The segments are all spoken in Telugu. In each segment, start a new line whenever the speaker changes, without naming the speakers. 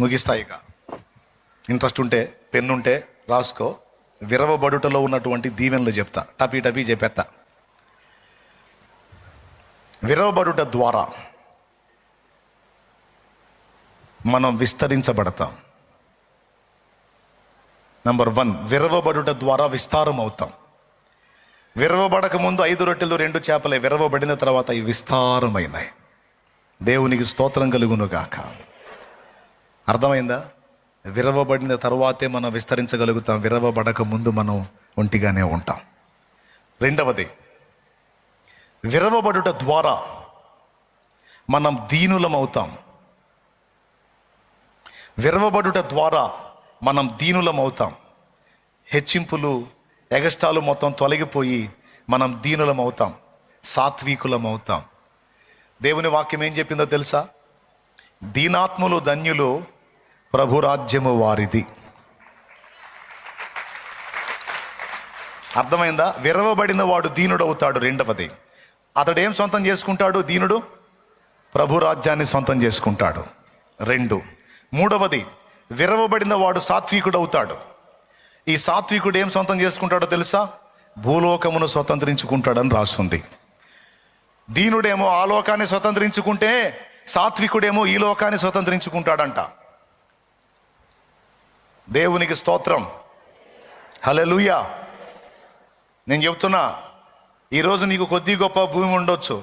ముగిస్తా ఇక ఇంట్రెస్ట్ ఉంటే పెన్ను ఉంటే రాసుకో. విరవబడుటలో ఉన్నటువంటి దీవెనలు చెప్తా. టపీ టపీ చెప్పేస్తా విరవబడుట ద్వారా మనం విస్తరించబడతాం. నంబర్ వన్ విరవబడుట ద్వారా విస్తారం అవుతాం విరవబడక ముందు ఐదు రొట్టెలు రెండు చేపలే. విరవబడిన తర్వాత ఇవి విస్తారమైనాయి. దేవునికి స్తోత్రం కలుగునుగాక అర్థమైందా? విరవబడిన తర్వాతే మనం విస్తరించగలుగుతాం. విరవబడక ముందు మనం ఒంటిగానే ఉంటాం. రెండవది విరవబడుట ద్వారా మనం దీనులం అవుతాం. విరవబడుట ద్వారా మనం దీనులం అవుతాం. హెచ్చింపులు ఎగస్టాలు మొత్తం తొలగిపోయి మనం దీనులం అవుతాం. సాత్వికులం అవుతాం. దేవుని వాక్యం ఏం చెప్పిందో తెలుసా? దీనాత్ములు ధన్యులు ప్రభురాజ్యము వారిది. అర్థమైందా? విరవబడిన వాడు దీనుడవుతాడు రెండవది. అతడు ఏం సొంతం చేసుకుంటాడు? దీనుడు ప్రభు రాజ్యాన్ని సొంతం చేసుకుంటాడు. రెండు. మూడవది విరవబడిన వాడు సాత్వికుడు అవుతాడు ఈ సాత్వికుడు ఏం సొంతం చేసుకుంటాడో తెలుసా? భూలోకమును స్వతంత్రించుకుంటాడని రాస్తుంది దీనుడేమో ఆ లోకాన్ని స్వతంత్రించుకుంటే సాత్వికుడేమో ఈ లోకాన్ని స్వతంత్రించుకుంటాడంట. దేవునికి స్తోత్రం. హలెలుయా నేను చెప్తున్నా ఈరోజు నీకు కొద్ది గొప్ప భూమి ఉండొచ్చు.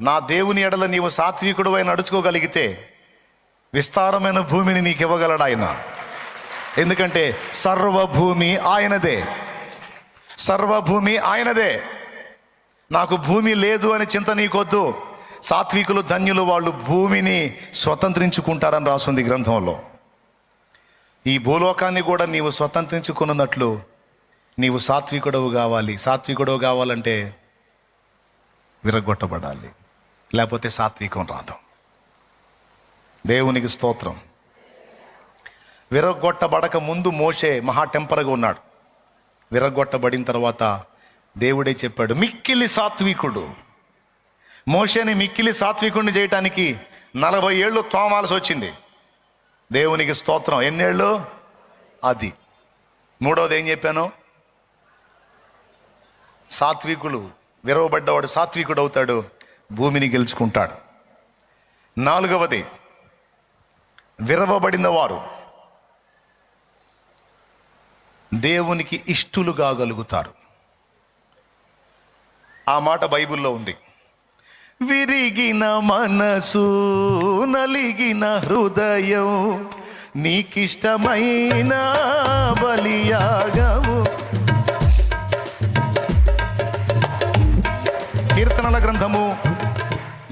నా దేవుని ఎడల నీవు సాత్వికుడు అయి నడుచుకోగలిగితే విస్తారమైన భూమిని నీకు ఇవ్వగలడు ఆయన. ఎందుకంటే సర్వభూమి ఆయనదే. సర్వభూమి ఆయనదే. నాకు భూమి లేదు అని చింత నీకొద్దు. సాత్వికులు ధన్యులు వాళ్ళు భూమిని స్వతంత్రించుకుంటారని రాస్తుంది గ్రంథంలో. ఈ భూలోకాన్ని కూడా నీవు స్వతంత్రించుకున్నట్లు నీవు సాత్వికుడవు కావాలి. సాత్వికుడవు కావాలంటే విరగొట్టబడాలి లేకపోతే సాత్వికం రాదు. దేవునికి స్తోత్రం. విరగొట్టబడక ముందు మోషే మహా టెంపర్గా ఉన్నాడు. విరగొట్టబడిన తర్వాత దేవుడే చెప్పాడు మిక్కిలి సాత్వికుడు. మోషేని మిక్కిలి సాత్వికుడిని చేయటానికి నలభై ఏళ్ళు తోమాల్సి వచ్చింది. దేవునికి స్తోత్రం. ఎన్నేళ్ళు? అది. మూడవది ఏం చెప్పాను? సాత్వికులు విరవబడ్డవాడు సాత్వికుడు అవుతాడు భూమిని గెలుచుకుంటాడు. నాలుగవది విరవబడిన వారు దేవునికి ఇష్టులు కాగలుగుతారు ఆ మాట బైబిల్లో ఉంది. విరిగిన మనసు నలిగిన హృదయం నీకిష్టమైన బలియాగము కీర్తనల గ్రంథము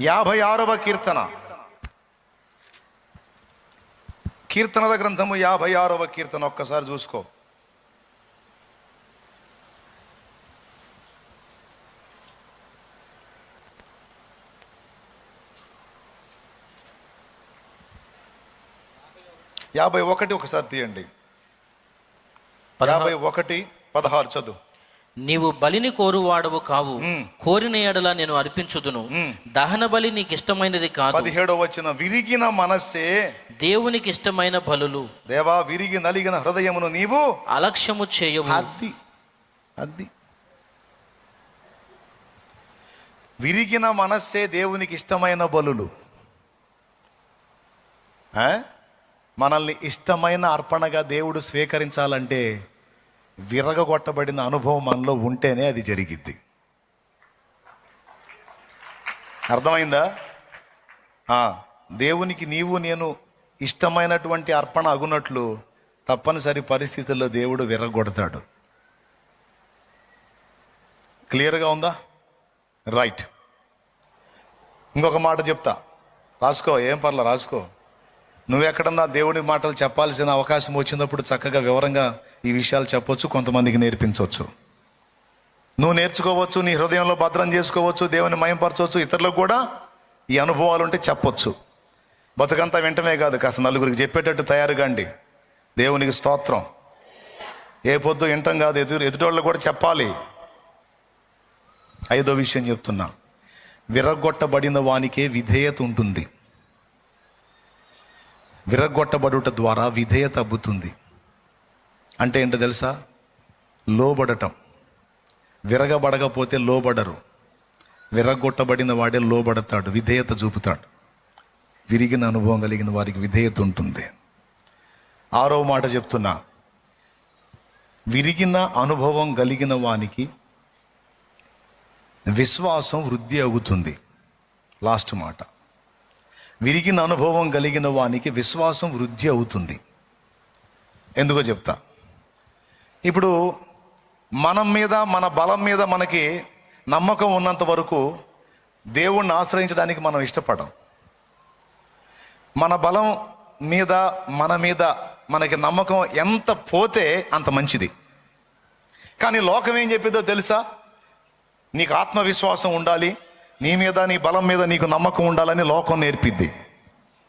యాభై ఆరవ కీర్తన. కీర్తనల గ్రంథము యాభై ఆరవ కీర్తన ఒక్కసారి చూసుకో. యాభై ఒకటి ఒకసారి తీయండి. యాభై ఒకటి పదహారు చదువు.
నీవు బలిని కోరువాడవు కావు. కోరిన ఎడల నేను అర్పించుదును. దహన బలి నీకు ఇష్టమైనది కాదు.
పదిహేడవ వచ్చిన విరిగిన మనస్సే
దేవునికి ఇష్టమైన బలులు.
దేవా విరిగి నలిగిన హృదయమును నీవు
అలక్ష్యము చేయవు
అద్ది అద్ది విరిగిన మనస్సే దేవునికి ఇష్టమైన బలులు? మనల్ని ఇష్టమైన అర్పణగా దేవుడు స్వీకరించాలంటే విరగగొట్టబడిన అనుభవం మనలో ఉంటేనే అది జరిగిద్ది. అర్థమైందా? దేవునికి నీవు నేను ఇష్టమైనటువంటి అర్పణ అగునట్లు తప్పనిసరి పరిస్థితుల్లో దేవుడు విరగొడతాడు. క్లియర్గా ఉందా? రైట్. ఇంకొక మాట చెప్తా. రాసుకో ఏం పర్లా రాసుకో. నువ్వెక్కడన్నా దేవుడి మాటలు చెప్పాల్సిన అవకాశం వచ్చినప్పుడు చక్కగా వివరంగా ఈ విషయాలు చెప్పొచ్చు కొంతమందికి నేర్పించవచ్చు నువ్వు నేర్చుకోవచ్చు నీ హృదయంలో భద్రం చేసుకోవచ్చు దేవుని మయంపరచవచ్చు ఇతరులకు కూడా ఈ అనుభవాలు ఉంటే చెప్పొచ్చు. బతుకంతా వెంటనే కాదు కాస్త నలుగురికి చెప్పేటట్టు తయారు అండి. దేవునికి స్తోత్రం. ఏ పొద్దు వింటం కాదు ఎదురు ఎదుటోళ్ళు కూడా చెప్పాలి. ఐదో విషయం చెప్తున్నా. విరగొట్టబడిన వానికే విధేయత ఉంటుంది. విరగొట్టబడుట ద్వారా విధేయత అబ్బుతుంది. అంటే ఏంటో తెలుసా? లోబడటం. విరగబడకపోతే లోబడరు. విరగొట్టబడిన వాడే లోబడతాడు విధేయత చూపుతాడు. విరిగిన అనుభవం కలిగిన వారికి విధేయత ఉంటుంది. ఆరో మాట చెప్తున్నా. విరిగిన అనుభవం కలిగిన వానికి విశ్వాసం వృద్ధి అవుతుంది. లాస్ట్ మాట. విరిగిన అనుభవం కలిగిన వానికి విశ్వాసం వృద్ధి అవుతుంది. ఎందుకో చెప్తా. ఇప్పుడు మనం మీద మన బలం మీద మనకి నమ్మకం ఉన్నంత వరకు దేవుణ్ణి ఆశ్రయించడానికి మనం ఇష్టపడం. మన బలం మీద మన మీద మనకి నమ్మకం ఎంత పోతే అంత మంచిది. కానీ లోకం ఏం చెప్పిందో తెలుసా? నీకు ఆత్మవిశ్వాసం ఉండాలి నీ మీద నీ బలం మీద నీకు నమ్మకం ఉండాలని లోకం నేర్పిద్ది.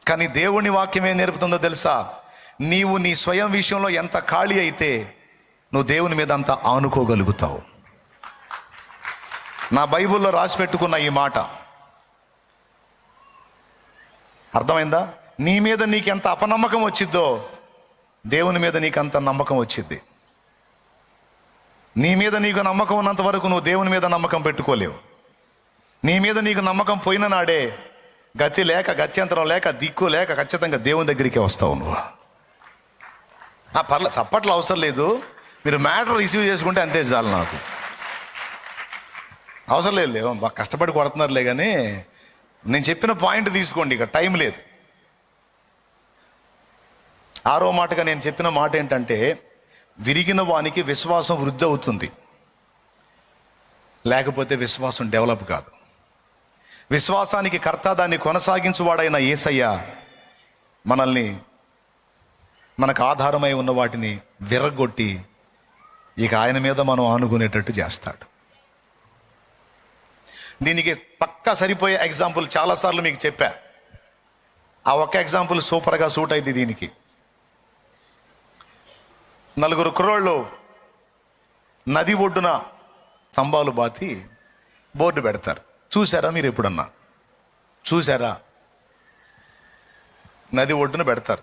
కానీ దేవుని వాక్యం ఏం నేర్పుతుందో తెలుసా? నీవు నీ స్వయం విషయంలో ఎంత ఖాళీ అయితే నువ్వు దేవుని మీద అంత ఆనుకోగలుగుతావు. నా బైబిల్లో రాసి పెట్టుకున్న ఈ మాట. అర్థమైందా? నీ మీద నీకు ఎంత అపనమ్మకం వచ్చిద్దో దేవుని మీద నీకు అంత నమ్మకం వచ్చిద్ది. నీ మీద నీకు నమ్మకం ఉన్నంత వరకు నువ్వు దేవుని మీద నమ్మకం పెట్టుకోలేవు. నీ మీద నీకు నమ్మకం పోయిన నాడే గతి లేక గత్యంతరం లేక దిక్కు లేక ఖచ్చితంగా దేవుని దగ్గరికి వస్తావు నువ్వు. ఆ పర్ల చప్పట్లు అవసరం లేదు. మీరు మ్యాటర్ రిసీవ్ చేసుకుంటే అంతే చాలు నాకు. అవసరం లేదు లేవు బాగా కష్టపడి కొడుతున్నారులే కానీ నేను చెప్పిన పాయింట్ తీసుకోండి ఇక టైం లేదు. ఆరో మాటగా నేను చెప్పిన మాట ఏంటంటే విరిగిన వానికి విశ్వాసం వృద్ధి అవుతుంది. లేకపోతే విశ్వాసం డెవలప్ కాదు. విశ్వాసానికి కర్త దాన్ని కొనసాగించువాడైన ఏసయ్య మనల్ని మనకు ఆధారమై ఉన్న వాటిని విరగొట్టి ఇక ఆయన మీద మనం ఆనుకునేటట్టు చేస్తాడు. దీనికి పక్కా సరిపోయే ఎగ్జాంపుల్ చాలాసార్లు మీకు చెప్పా. ఆ ఒక్క ఎగ్జాంపుల్ సూపర్గా సూట్ అయింది దీనికి. నలుగురు కుర్రోళ్ళు నది ఒడ్డున స్తంభాలు బాతి బోర్డు పెడతారు. చూసారా మీరు ఎప్పుడన్నా? చూసారా నది ఒడ్డున పెడతారు.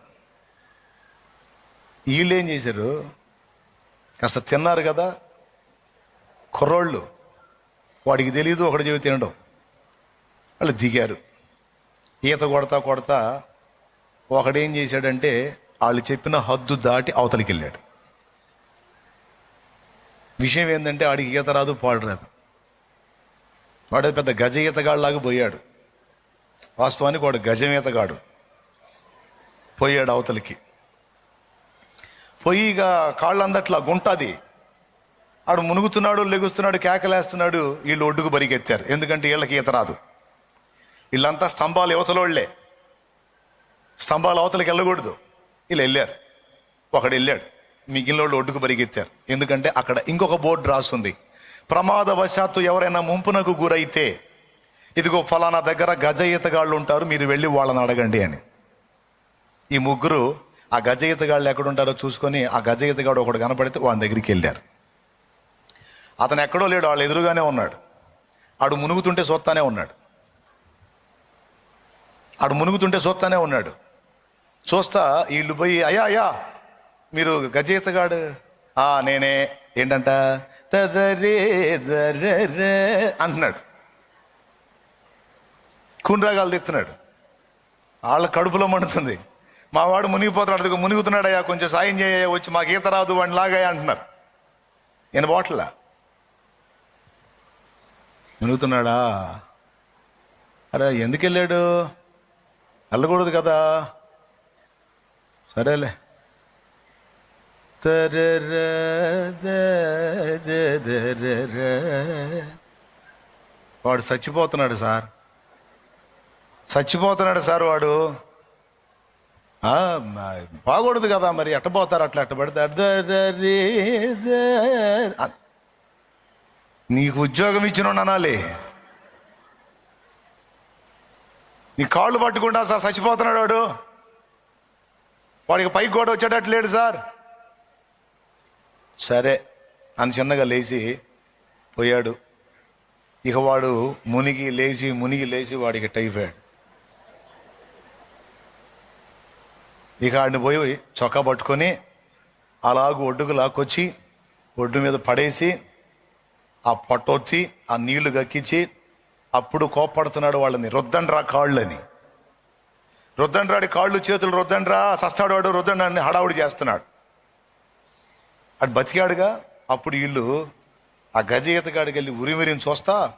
వీళ్ళు ఏం చేశారు? కాస్త తిన్నారు కదా? కుర్రోళ్ళు. వాడికి తెలియదు ఒకటి చెవి తినడం. వాళ్ళు దిగారు. ఈత కొడతా కొడతా ఒకడేం చేశాడంటే వాళ్ళు చెప్పిన హద్దు దాటి అవతలికి వెళ్ళాడు విషయం ఏంటంటే ఆడికి ఈత రాదు పాడు రాదు. వాడు పెద్ద గజ ఈతగాళ్ళలాగా పోయాడు. వాస్తవానికి వాడు గజం ఈతగాడు. పోయాడు అవతలికి. పోయి ఇక కాళ్ళందట్లా గుంటది. ఆడు మునుగుతున్నాడు లెగుస్తున్నాడు కేకలేస్తున్నాడు వీళ్ళు ఒడ్డుకు బరిగెత్తారు ఎందుకంటే వీళ్ళకి ఈత రాదు. వీళ్ళంతా స్తంభాలు యువతలోళ్ళే. స్తంభాలు అవతలకి వెళ్ళకూడదు. వీళ్ళు వెళ్ళారు. ఒకడు వెళ్ళాడు. మిగిలిన వాళ్ళు ఒడ్డుకు పరిగెత్తారు ఎందుకంటే అక్కడ ఇంకొక బోర్డు రాస్తుంది ప్రమాదవశాత్తు ఎవరైనా ముంపునకు గురైతే ఇదిగో ఫలానా దగ్గర గజ ఈతగాళ్ళు ఉంటారు మీరు వెళ్ళి వాళ్ళని అడగండి అని. ఈ ముగ్గురు ఆ గజ ఈతగాళ్ళు ఎక్కడుంటారో చూసుకొని ఆ గజ ఈతగాడు ఒకడు కనపడితే వాళ్ళ దగ్గరికి వెళ్ళారు. అతను ఎక్కడో లేడు వాళ్ళు ఎదురుగానే ఉన్నాడు. ఆడు మునుగుతుంటే సొత్తానే ఉన్నాడు. ఆడు మునుగుతుంటే చూస్తానే ఉన్నాడు. చూస్తా వీళ్ళు పోయి అయ్యా అయ్యా మీరు గజయితగాడు? ఆ నేనే. ఏంటంట? తదరే దరరే అంటున్నాడు. కూనరాగాలు తెస్తున్నాడు. వాళ్ళ కడుపులో మండుతుంది. మా వాడు మునిగిపోతున్నాడు అదిగో మునిగుతున్నాడయ్యా కొంచెం సాయం చేయ వచ్చి మాకు ఈత రాదు వాడిని లాగాయా అంటున్నారు. నేను బాట్లా? మునుగుతున్నాడా? అరే ఎందుకు వెళ్ళాడు వెళ్ళకూడదు కదా. సరేలే. తరర వాడు చచ్చిపోతున్నాడు సార్. చచ్చిపోతున్నాడు సార్ వాడు. బాగూడదు కదా మరి ఎట్ట పోతారు అట్లా ఎట్ట పడితే నీకు ఉద్యోగం ఇచ్చిన అనాలి. నీ కాళ్ళు పట్టుకుంటా సార్ చచ్చిపోతున్నాడు వాడు. వాడికి పైకి కూడా వచ్చేటట్టు లేడు సార్. సరే అని చిన్నగా లేచి పోయాడు. ఇక వాడు మునిగి లేచి మునిగి లేచి వాడికి టైఫాయిడ్ ఇక ఆడిని పోయి చొక్కా పట్టుకొని అలాగూ ఒడ్డుకు లాక్కొచ్చి ఒడ్డు మీద పడేసి ఆ పట్టొచ్చి ఆ నీళ్ళు గక్కించి అప్పుడు కోప్పడుతున్నాడు వాళ్ళని రుద్దండ్రా కాళ్ళని. రొద్దండ్రాడి కాళ్ళు చేతులు రొద్దండ్రా సస్తాడు వాడు రొద్దండ్రాన్ని హడావుడి చేస్తున్నాడు. అటు బతికాడుగా అప్పుడు వీళ్ళు ఆ గజ ఈతగాడికి వెళ్ళి ఉరిమిరిని చూస్తా.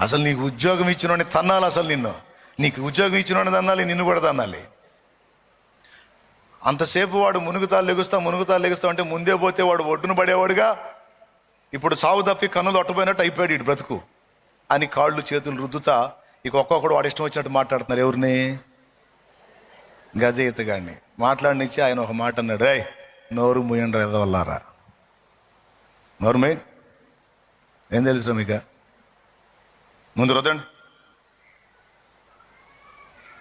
అసలు నీకు ఉద్యోగం ఇచ్చినోని తన్నాలి అసలు నిన్ను. నీకు ఉద్యోగం ఇచ్చినోని తన్నాలి నిన్ను కూడా తన్నాలి. అంతసేపు వాడు మునుగుతాలు లెగుస్తా మునుగుతాలు లెగుస్తా అంటే ముందే పోతే వాడు ఒడ్డున పడేవాడుగా. ఇప్పుడు సాగు తప్పి కన్నులు ఒట్టపోయినట్టు అయిపోయాడు ఇటు బ్రతుకు. అని కాళ్ళు చేతులు రుద్దుతా ఇక ఒక్కొక్కడు వాడు ఇష్టం వచ్చినట్టు మాట్లాడుతున్నారు ఎవరిని? గజయితగాడిని మాట్లాడినిచ్చి ఆయన ఒక మాట అన్నాడు రే నోరు ముయండి ఎదవల్లారా నోరు మేడ్ ఏం తెలుసు మీకు? ముందు రుద్దండి.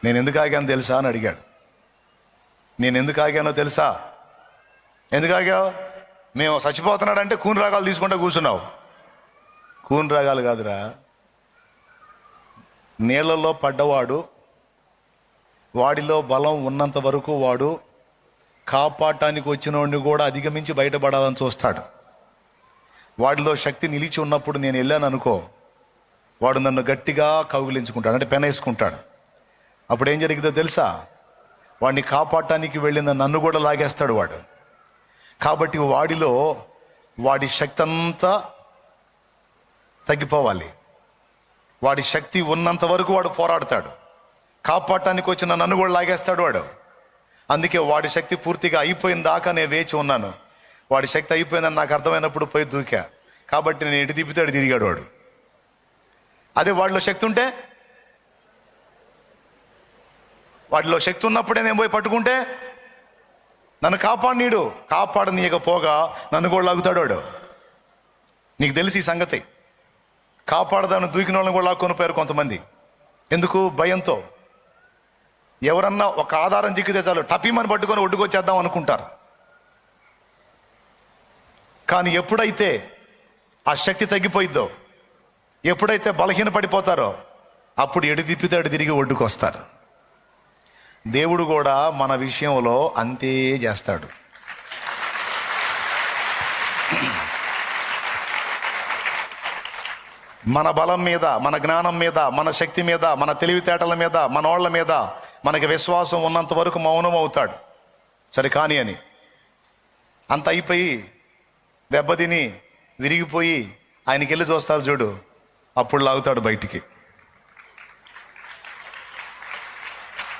నేను ఎందుకు ఆగాను తెలుసా? అని అడిగాడు. నేను ఎందుకు ఆగానో తెలుసా? ఎందుకు ఆగావు? మేము చచ్చిపోతున్నాడంటే కూని రాగాలు తీసుకుంటా కూర్చున్నావు. కూని రాగాలు కాదురా. నీళ్ళల్లో పడ్డవాడు వాడిలో బలం ఉన్నంత వరకు వాడు కాపాడటానికి వచ్చిన వాడిని కూడా అధిగమించి బయటపడాలని చూస్తాడు. వాడిలో శక్తి నిలిచి ఉన్నప్పుడు నేను వెళ్ళాను అనుకో వాడు నన్ను గట్టిగా కౌగిలించుకుంటాడు అంటే పెనేసుకుంటాడు. అప్పుడు ఏం జరిగిందో తెలుసా? వాడిని కాపాడటానికి వెళ్ళిన నన్ను కూడా లాగేస్తాడు వాడు. కాబట్టి వాడిలో వాడి శక్తి అంతా తగ్గిపోవాలి. వాడి శక్తి ఉన్నంత వరకు వాడు పోరాడతాడు. కాపాడటానికి వచ్చిన నన్ను కూడా లాగేస్తాడు వాడు. అందుకే వాడి శక్తి పూర్తిగా అయిపోయిన దాకా నేను వేచి ఉన్నాను. వాడి శక్తి అయిపోయిందని నాకు అర్థమైనప్పుడు పోయి దూకా. కాబట్టి నేను ఎటు తిప్పితే తిరిగాడు వాడు. అదే వాడిలో శక్తి ఉంటే? వాడిలో శక్తి ఉన్నప్పుడే నేను పోయి పట్టుకుంటే? నన్ను కాపాడినీడు. కాపాడనీయకపోగా నన్ను కూడా లాగుతాడు వాడు. నీకు తెలిసి ఈ సంగతి. కాపాడదాన్ని దూకిన వాళ్ళని కూడా లాక్కొని పోయారు కొంతమంది. ఎందుకు? భయంతో. ఎవరన్నా ఒక ఆధారం చిక్కితే చాలు టపిమని పట్టుకొని ఒడ్డుకొచ్చేద్దాం అనుకుంటారు. కానీ ఎప్పుడైతే ఆ శక్తి తగ్గిపోయిద్దో ఎప్పుడైతే బలహీన పడిపోతారో అప్పుడు ఎడుదిప్పితాడు తిరిగి ఒడ్డుకొస్తారు. దేవుడు కూడా మన విషయంలో అంతే చేస్తాడు. మన బలం మీద మన జ్ఞానం మీద మన శక్తి మీద మన తెలివితేటల మీద మన ఓళ్ళ మీద మనకి విశ్వాసం ఉన్నంత వరకు మౌనం అవుతాడు. సరే కాని అని. అంత అయిపోయి దెబ్బతిని విరిగిపోయి ఆయనకి వెళ్ళి చూస్తారు చూడు. అప్పుడు లాగుతాడు బయటికి.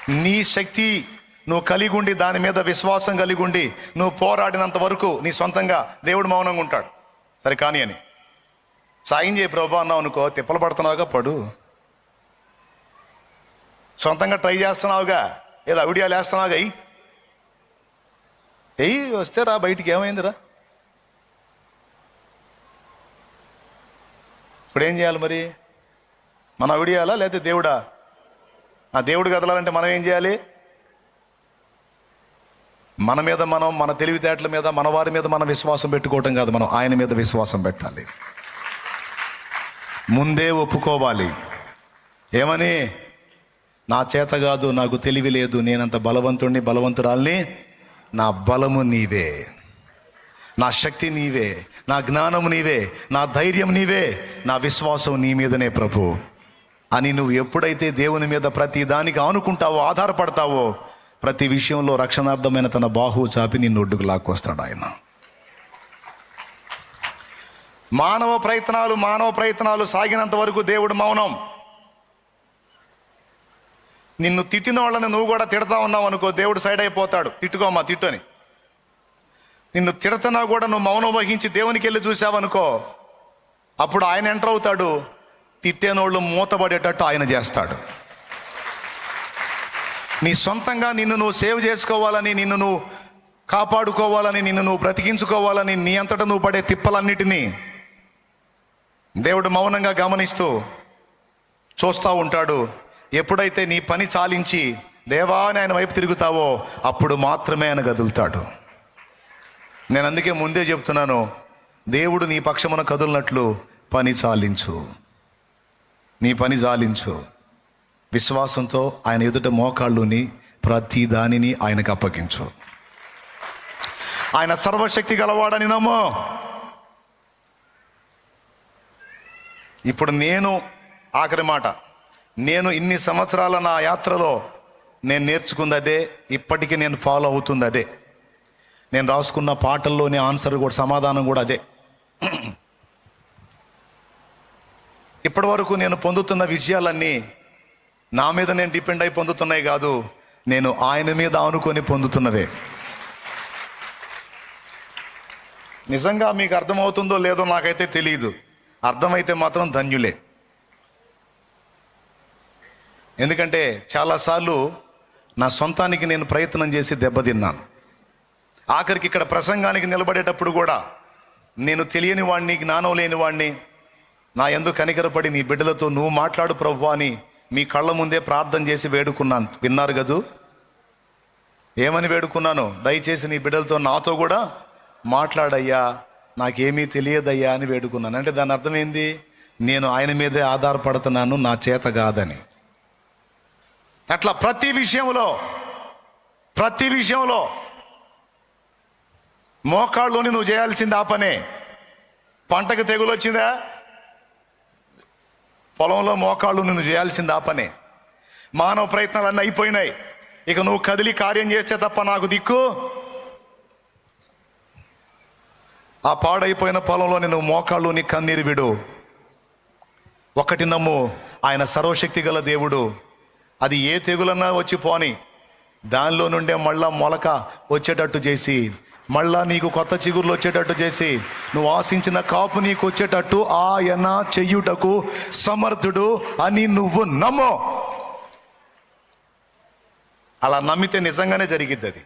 నీ శక్తి నువ్వు కలిగి ఉండి దాని మీద విశ్వాసం కలిగి ఉండి నువ్వు పోరాడినంత వరకు నీ సొంతంగా దేవుడు మౌనంగా ఉంటాడు. సరే కాని అని. సాయం చేయి ప్రభా అన్నావు అనుకో తిప్పలు పడుతున్నావుగా పడు. సొంతంగా ట్రై చేస్తున్నావుగా ఏదో అవిడియాలు వేస్తున్నావుగా ఎయ్యి ఎయ్యి వస్తే రా బయటికి ఏమైందిరా? ఇప్పుడు ఏం చేయాలి మరి? మనం అవిడియాలా లేకపోతే దేవుడా? ఆ దేవుడు కదలాలంటే మనం ఏం చేయాలి? మన మీద మనం మన తెలివితేటల మీద మన వారి మీద మనం విశ్వాసం పెట్టుకోవటం కాదు మనం ఆయన మీద విశ్వాసం పెట్టాలి. ముందే ఒప్పుకోవాలి. ఏమని? నా చేత కాదు నాకు తెలివి లేదు నేనంత బలవంతుణ్ణి బలవంతురాల్ని నా బలము నీవే. నా శక్తి నీవే నా జ్ఞానము నీవే నా ధైర్యం నీవే నా విశ్వాసం నీ మీదనే ప్రభు. అని నువ్వు ఎప్పుడైతే దేవుని మీద ప్రతి దానికి ఆనుకుంటావో ఆధారపడతావో ప్రతి విషయంలో రక్షణార్థమైన తన బాహువు చాపి నిన్ను ఒడ్డుకు లాక్కొస్తాడు ఆయన. మానవ ప్రయత్నాలు మానవ ప్రయత్నాలు సాగినంత వరకు దేవుడు మౌనం. నిన్ను తిట్టిన వాళ్ళని నువ్వు కూడా తిడతా ఉన్నావు అనుకో దేవుడు సైడ్ అయిపోతాడు. తిట్టుకోమా తిట్టని నిన్ను తిడతనా కూడా నువ్వు మౌనం వహించి దేవునికి వెళ్ళి చూసావనుకో అప్పుడు ఆయన ఎంటర్ అవుతాడు. తిట్టేనోళ్ళు మూతపడేటట్టు ఆయన చేస్తాడు. నీ సొంతంగా నిన్ను నువ్వు సేవ్ చేసుకోవాలని నిన్ను నువ్వు కాపాడుకోవాలని నిన్ను నువ్వు బ్రతికించుకోవాలని నీ అంతటా నువ్వు పడే తిప్పలన్నిటినీ దేవుడు మౌనంగా గమనిస్తూ చూస్తూ ఉంటాడు. ఎప్పుడైతే నీ పని చాలించి దేవాని ఆయన వైపు తిరుగుతావో అప్పుడు మాత్రమే ఆయన కదులుతాడు. నేను అందుకే ముందే చెప్తున్నాను దేవుడు నీ పక్షమున కదులినట్లు పని చాలించు. నీ పని చాలించు. విశ్వాసంతో ఆయన ఎదుట మోకాళ్ళుని ప్రతి దానిని ఆయనకు అప్పగించు. ఆయన సర్వశక్తి గలవాడని నమ్మో. ఇప్పుడు నేను ఆఖరి మాట. నేను ఇన్ని సంవత్సరాల నా యాత్రలో నేను నేర్చుకుంది అదే ఇప్పటికీ నేను ఫాలో అవుతుంది అదే నేను రాసుకున్న పాటల్లోని ఆన్సర్ కూడా సమాధానం కూడా అదే. ఇప్పటి వరకు నేను పొందుతున్న విజయాలన్నీ నా మీద నేను డిపెండ్ అయి పొందుతున్నాయి కాదు నేను ఆయన మీద ఆనుకొని పొందుతున్నవే. నిజంగా మీకు అర్థమవుతుందో లేదో నాకైతే తెలియదు అర్థమైతే మాత్రం ధన్యులే. ఎందుకంటే చాలాసార్లు నా సొంతానికి నేను ప్రయత్నం చేసి దెబ్బతిన్నాను. ఆఖరికి ఇక్కడ ప్రసంగానికి నిలబడేటప్పుడు కూడా నేను తెలియని వాడిని జ్ఞానం లేని వాడిని నా ఎందు కనికరపడి నీ బిడ్డలతో నువ్వు మాట్లాడు ప్రభు అని మీ కళ్ళ ముందే ప్రార్థన చేసి వేడుకున్నాను. విన్నారు కదూ? ఏమని వేడుకున్నాను? దయచేసి నీ బిడ్డలతో నాతో కూడా మాట్లాడయ్యా నాకేమీ తెలియదయ్యా అని వేడుకున్నాను. అంటే దాని అర్థం ఏంది? నేను ఆయన మీదే ఆధారపడుతున్నాను నా చేత కాదని. అట్లా ప్రతి విషయంలో ప్రతి విషయంలో మోకాళ్ళలోని నువ్వు చేయాల్సింది ఆ పనే. పంటకు తెగులు వచ్చిందా? పొలంలో మోకాళ్ళు నువ్వు చేయాల్సింది ఆ పనే. మానవ ప్రయత్నాలన్నీ అయిపోయినాయి. ఇక నువ్వు కదిలి కార్యం చేస్తే తప్ప నాకు దిక్కు? ఆ పాడైపోయిన పొలంలో నువ్వు మోకాళ్ళు నీ కన్నీరు విడు. ఒకటి నమ్ము ఆయన సర్వశక్తి గల దేవుడు. అది ఏ తెగులన్నా వచ్చి పోని. దానిలో నుండే మళ్ళా మొలక వచ్చేటట్టు చేసి మళ్ళా నీకు కొత్త చిగుర్లు వచ్చేటట్టు చేసి నువ్వు ఆశించిన కాపు నీకు వచ్చేటట్టు ఆయన చెయ్యుటకు సమర్థుడు అని నువ్వు నమ్మో. అలా నమ్మితే నిజంగానే జరిగిద్ది అది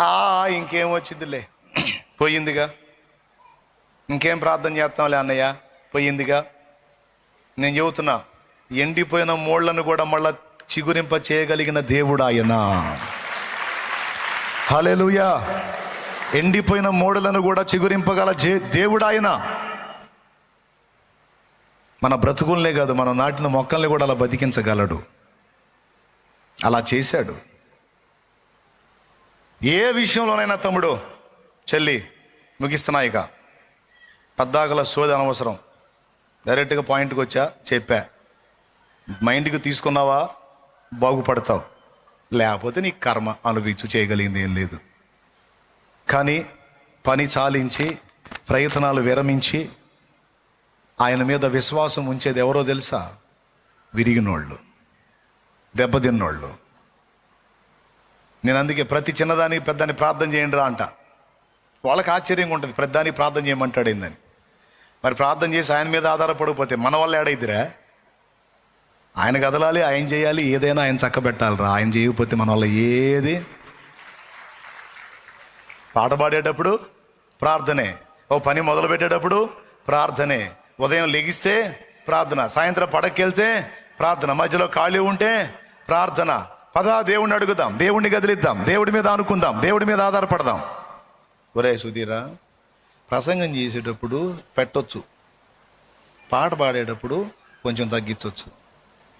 ఆ ఇంకేం వచ్చిందిలే. పోయిందిగా. ఇంకేం ప్రార్థన చేస్తాంలే అన్నయ్య? పోయిందిగా. నేను చెబుతున్నా. ఎండిపోయిన మోళ్ళను కూడా మళ్ళా చిగురింప చేయగలిగిన దేవుడు ఆయన. హలెలుయా ఎండిపోయిన మోడలను కూడా చిగురింపగల జే దేవుడు ఆయన. మన బ్రతుకుల్నే కాదు మనం నాటిన మొక్కల్ని కూడా అలా బతికించగలడు. అలా చేశాడు. ఏ విషయంలోనైనా తమ్ముడు చెల్లి ముగిస్తున్నా ఇక. పద్దాకల సోది అనవసరం. డైరెక్ట్గా పాయింట్కి వచ్చా చెప్పా. మైండ్కి తీసుకున్నావా? బాగుపడతావు. లేకపోతే నీ కర్మ అనుభవించు చేయగలిగింది ఏం లేదు. కానీ పని చాలించి ప్రయత్నాలు విరమించి ఆయన మీద విశ్వాసం ఉంచేది ఎవరో తెలుసా? విరిగినోళ్ళు. దెబ్బతిన్నోళ్ళు నేను అందుకే ప్రతి చిన్నదానికి పెద్దాన్ని ప్రార్థన చేయండి రా అంట. వాళ్ళకి ఆశ్చర్యంగా ఉంటుంది పెద్దానికి ప్రార్థన చేయమంటాడు ఏందని మరి ప్రార్థన చేసి ఆయన మీద ఆధారపడకపోతే మన వల్ల ఏడైద్దిరా? ఆయన కదలాలి ఆయన చేయాలి ఏదైనా ఆయన చక్కబెట్టాలిరా. ఆయన చేయకపోతే మన వల్ల ఏది? పాట పాడేటప్పుడు ప్రార్థనే. ఓ పని మొదలు పెట్టేటప్పుడు ప్రార్థనే. ఉదయం లెగిస్తే ప్రార్థన. సాయంత్రం పడకెళ్తే ప్రార్థన. మధ్యలో ఖాళీ ఉంటే ప్రార్థన. పదా దేవుణ్ణి అడుగుదాం. దేవుణ్ణి గదిలిద్దాం దేవుడి మీద అనుకుందాం దేవుడి మీద ఆధారపడదాం. ఒరే సుధీరా ప్రసంగం చేసేటప్పుడు పెట్టొచ్చు. పాట పాడేటప్పుడు కొంచెం తగ్గించవచ్చు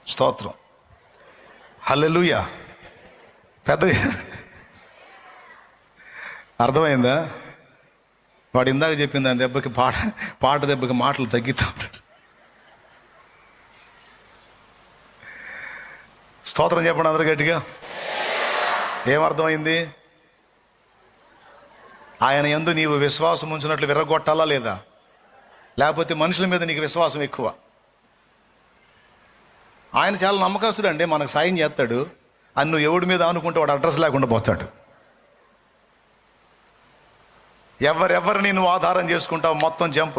స్తోత్రం. హల్లెలూయా. పెద్ద అర్థమైందా? వాడు ఇందాక చెప్పింది దాని దెబ్బకి పాట పాట దెబ్బకి మాటలు తగ్గితా స్తోత్రం చెప్పండి అందరు గట్టిగా. ఏమర్థమైంది? ఆయన ఎందు నీవు విశ్వాసం ఉంచినట్లు విరగొట్టాలా లేదా? లేకపోతే మనుషుల మీద నీకు విశ్వాసం ఎక్కువ? ఆయన చాలా నమ్మకస్తుడు అండి మనకు సాయం చేస్తాడు. అని నువ్వు ఎవడి మీద అనుకుంటే వాడు అడ్రస్ లేకుండా పోతాడు. ఎవరెవరిని నువ్వు ఆధారం చేసుకుంటావు మొత్తం జంప్.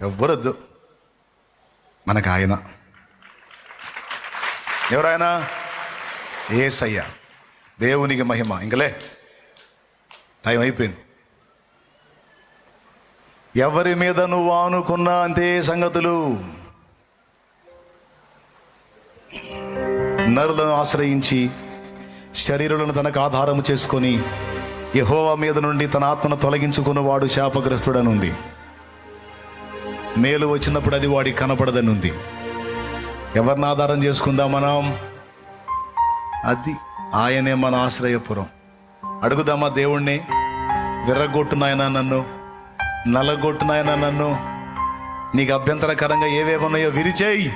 ఎవ్వరొద్దు. మనకు ఆయన. ఎవరైనా ఏసయ్య. దేవునికి మహిమ. ఇంకలే. టైం అయిపోయింది. ఎవరి మీద నువ్వు ఆనుకున్నా అంతే సంగతులు? నరులను ఆశ్రయించి శరీరులను తనకు ఆధారము చేసుకొని యహోవా మీద నుండి తన ఆత్మను తొలగించుకున్నవాడు శాపగ్రస్తుడనుంది. మేలు వచ్చినప్పుడు అది వాడికి కనపడదనుంది. ఎవరిని ఆధారం చేసుకుందాం మనం? అది ఆయనే మన ఆశ్రయపురం. అడుగుదామా దేవుణ్ణి? విర్రగొట్టునాయన నన్ను? నల్లగొట్టునాయన నన్ను? నీకు అభ్యంతరకరంగా ఏవేమున్నాయో విరిచేయి.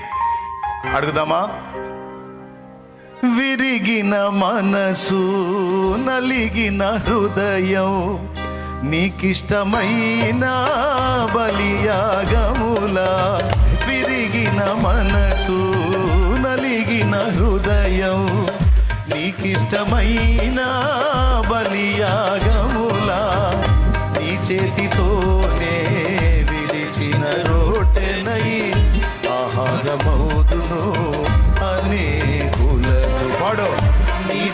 అడుగుదామా? విరిగిన మనసు నలిగిన హృదయం నీకిష్టమైన బలియాగముల విరిగిన మనసు నలిగిన హృదయం నీకిష్టమైన బలియాగముల నీ చేతి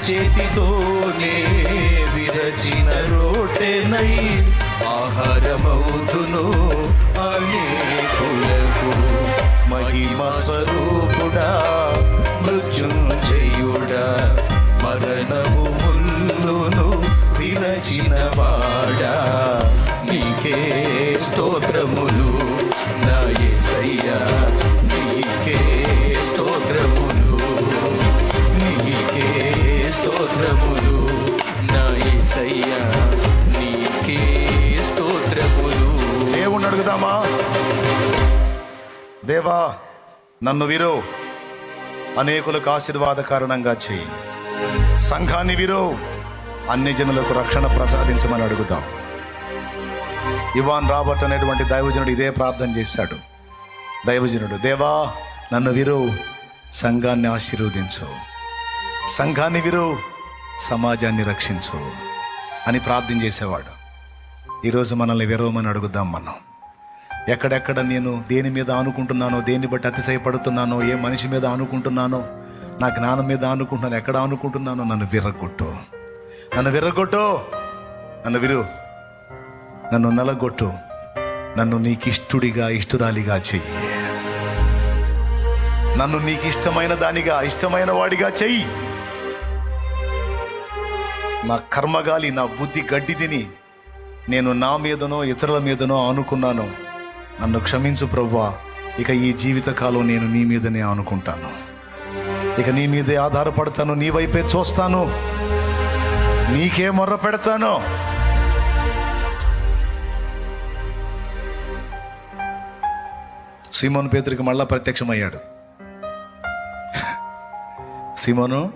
చేతితోనే విరచిన రోటెనై ఆహారమవుతును అనేకులకు మహిమ స్వరూపుడా మృత్యుంజయుడా మరణము ముల్లును విరచిన దేవా నన్ను విరో. అనేకులకు ఆశీర్వాద కారణంగా చేయి. సంఘాన్ని విరో. అన్ని జనులకు రక్షణ ప్రసాదించమని అడుగుదాం. ఇవాన్ రాబర్ట్ అనేటువంటి దైవజనుడు ఇదే ప్రార్థన చేశాడు. దైవజనుడు దేవా నన్ను విరు. సంఘాన్ని ఆశీర్వదించు. సంఘాన్ని విరు. సమాజాన్ని రక్షించు అని ప్రార్థన చేసేవాడు. ఈరోజు మనల్ని విరవమని అడుగుదాం మనం. ఎక్కడెక్కడ నేను దేని మీద అనుకుంటున్నానో దేన్ని బట్టి అతిశయపడుతున్నానో ఏ మనిషి మీద అనుకుంటున్నానో నా జ్ఞానం మీద అనుకుంటున్నాను ఎక్కడ అనుకుంటున్నానో నన్ను విర్రగొట్టు. నన్ను విర్రగొట్టు. నన్ను విరు. నన్ను నలగొట్టు. నన్ను నీకు ఇష్టుడిగా ఇష్టురాలిగా చెయ్యి. నన్ను నీకు ఇష్టమైన దానిగా ఇష్టమైన వాడిగా చెయ్యి. నా కర్మగాలి నా బుద్ధి గడ్డి తిని నేను నా మీదనో ఇతరుల మీదనో అనుకున్నాను నన్ను క్షమించు ప్రవ్వా. ఇక ఈ జీవితకాలం నేను నీ మీదనే అనుకుంటాను ఇక నీ మీదే ఆధారపడతాను నీ వైపే చూస్తాను. నీకే మొర్ర పెడతాను. సీమోను పేతురికి మళ్ళా ప్రత్యక్షమయ్యాడు. సీమోను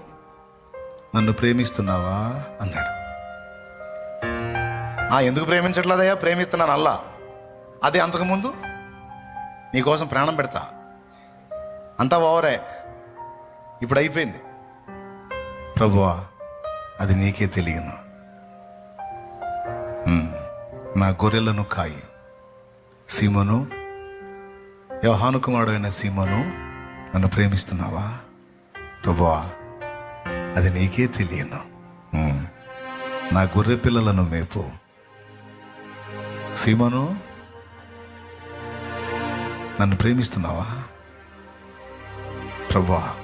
నన్ను ప్రేమిస్తున్నావా? అన్నాడు. ఆ ఎందుకు ప్రేమించట్లేదయ్యా? ప్రేమిస్తున్నాను అల్లా. అదే అంతకుముందు? నీకోసం ప్రాణం పెడతా. అంతా ఓవరే. ఇప్పుడు అయిపోయింది. ప్రభువా అది నీకే తెలియను. నా గొర్రెలను కాయి. సీమను యోహాను కుమారుడు అయిన సీమను నన్ను ప్రేమిస్తున్నావా? ప్రభువా అది నీకే తెలియను. నా గొర్రె పిల్లలను మేపు. సీమను నన్ను ప్రేమిస్తున్నావా? ప్రభా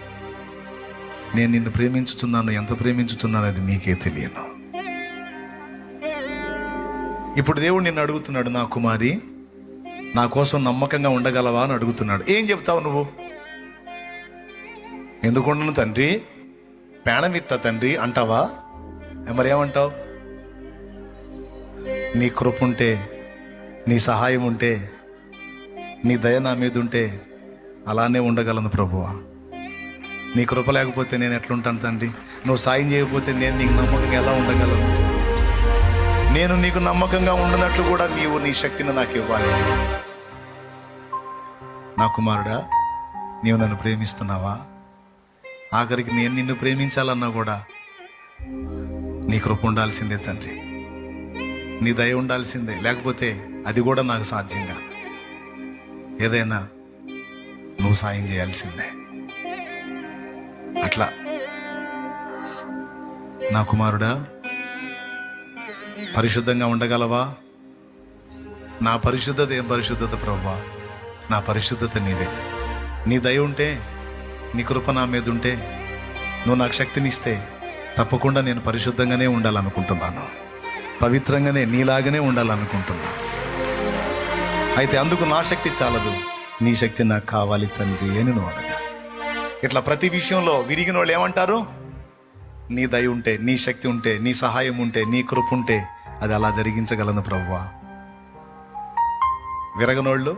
నేను నిన్ను ప్రేమించుతున్నాను ఎంత ప్రేమించుతున్నాను అది నీకే తెలియను. ఇప్పుడు దేవుడు నిన్ను అడుగుతున్నాడు నా కుమారి నా కోసం నమ్మకంగా ఉండగలవా అని అడుగుతున్నాడు. ఏం చెప్తావు నువ్వు? ఎందుకుండను తండ్రి? పేణమిత్త తండ్రి అంటావా? మరేమంటావు నీ కృప ఉంటే నీ సహాయం ఉంటే నీ దయ నా మీద ఉంటే అలానే ఉండగలను ప్రభువా. నీ కృప లేకపోతే నేను ఎట్లుంటాను తండ్రి? నువ్వు సాయం చేయకపోతే నేను నీకు నమ్మకంగా ఎలా ఉండగలను? నేను నీకు నమ్మకంగా ఉండనట్లు కూడా నీవు నీ శక్తిని నాకు ఇవ్వాల్సి నా కుమారుడా నీవు నన్ను ప్రేమిస్తున్నావా? ఆఖరికి నేను నిన్ను ప్రేమించాలన్నా కూడా నీ కృప ఉండాల్సిందే తండ్రి. నీ దయ ఉండాల్సిందే. లేకపోతే అది కూడా నాకు సాధ్యంగా. ఏదైనా నువ్వు సాయం చేయాల్సిందే. అట్లా. నా కుమారుడా పరిశుద్ధంగా ఉండగలవా? నా పరిశుద్ధత ఏం పరిశుద్ధత ప్రభా నా పరిశుద్ధత నీవే. నీ దయ ఉంటే నీ కృప నా మీద ఉంటే నువ్వు నాకు శక్తినిస్తే తప్పకుండా నేను పరిశుద్ధంగానే ఉండాలనుకుంటున్నాను. పవిత్రంగానే నీలాగానే ఉండాలనుకుంటున్నాను. అయితే అందుకు నా శక్తి చాలదు. నీ శక్తి నాకు కావాలి తండ్రి అని నువ్వు అడగా ఇట్లా ప్రతి విషయంలో విరిగిన వాళ్ళు ఏమంటారు? నీ దయ ఉంటే నీ శక్తి ఉంటే నీ సహాయం ఉంటే నీ కృప ఉంటే అది అలా జరిగించగలను ప్రవ్వా. విరగనోళ్ళు?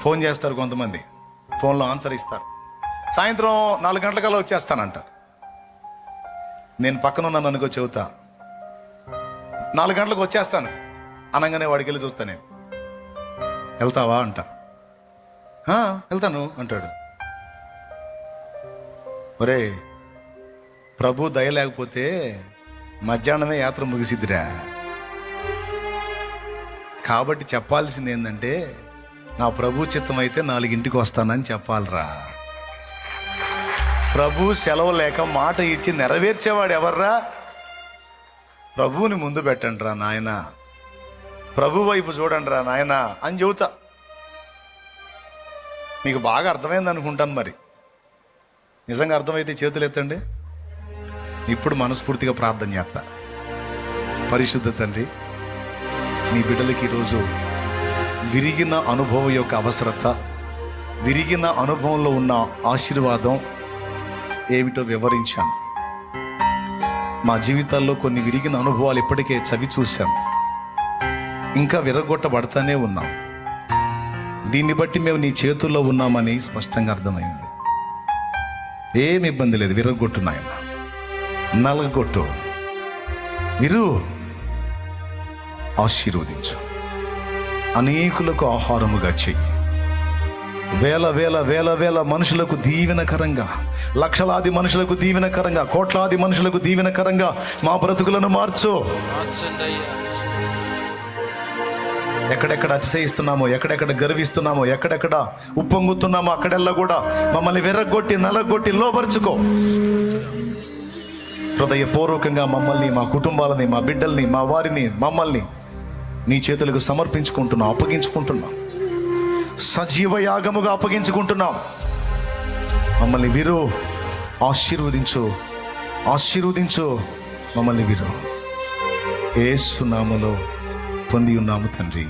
ఫోన్ చేస్తారు కొంతమంది. ఫోన్లో ఆన్సర్ ఇస్తారు. సాయంత్రం నాలుగు గంటలకల్లా వచ్చేస్తానంటారు నేను పక్కన ఉన్నాను అనుకో చెబుతా. నాలుగు గంటలకు వచ్చేస్తాను. అనగానే వాడికి వెళ్ళి చూస్తా నేను. వెళ్తావా? అంట. వెళ్తాను అంటాడు. ఒరే ప్రభు దయ లేకపోతే మధ్యాహ్నమే యాత్ర ముగిసిద్దిరా. కాబట్టి చెప్పాల్సింది ఏంటంటే నా ప్రభు చిత్తం అయితే నాలుగింటికి వస్తానని చెప్పాలిరా. ప్రభు సెలవు లేక మాట ఇచ్చి నెరవేర్చేవాడు ఎవర్రా? ప్రభువుని ముందు పెట్టండి రా నాయన. ప్రభు వైపు చూడండి రా నాయన అని చెబుతా. మీకు బాగా అర్థమైంది అనుకుంటాను మరి. నిజంగా అర్థమైతే చేతులు ఎత్తండి. ఇప్పుడు మనస్ఫూర్తిగా ప్రార్థన చేస్తా. పరిశుద్ధ తండ్రి నీ బిడ్డలకి ఈరోజు విరిగిన అనుభవం యొక్క అవసరత విరిగిన అనుభవంలో ఉన్న ఆశీర్వాదం ఏమిటో వివరించాను మా జీవితాల్లో కొన్ని విరిగిన అనుభవాలు ఇప్పటికే చవి చూశాం. ఇంకా విరగొట్టబడతానే ఉన్నాం. దీన్ని బట్టి మేము నీ చేతుల్లో ఉన్నామని స్పష్టంగా అర్థమైంది. ఏమి ఇబ్బంది లేదు విరగొట్టు నాయన. నలగొట్టు. విరు. ఆశీర్వదించు. అనేకులకు ఆహారముగా చెయ్యి. వేల వేల వేల వేల మనుషులకు దీవెనకరంగా లక్షలాది మనుషులకు దీవెనకరంగా కోట్లాది మనుషులకు దీవెనకరంగా మా బ్రతుకులను మార్చు. ఎక్కడెక్కడ అతిశయిస్తున్నామో ఎక్కడెక్కడ గర్విస్తున్నామో ఎక్కడెక్కడ ఉప్పొంగుతున్నామో అక్కడెల్లా కూడా మమ్మల్ని విరగొట్టి నలగొట్టి లోపరుచుకో హృదయపూర్వకంగా మమ్మల్ని మా కుటుంబాలని మా బిడ్డల్ని మా వారిని మమ్మల్ని నీ చేతులకు సమర్పించుకుంటున్నాం అప్పగించుకుంటున్నాం. సజీవ యాగముగా అప్పగించుకుంటున్నాం. మమ్మల్ని వీరు ఆశీర్వదించు ఆశీర్వదించు మమ్మల్ని వీరు. ఏసునామలో పొంది ఉన్నాము తండ్రి.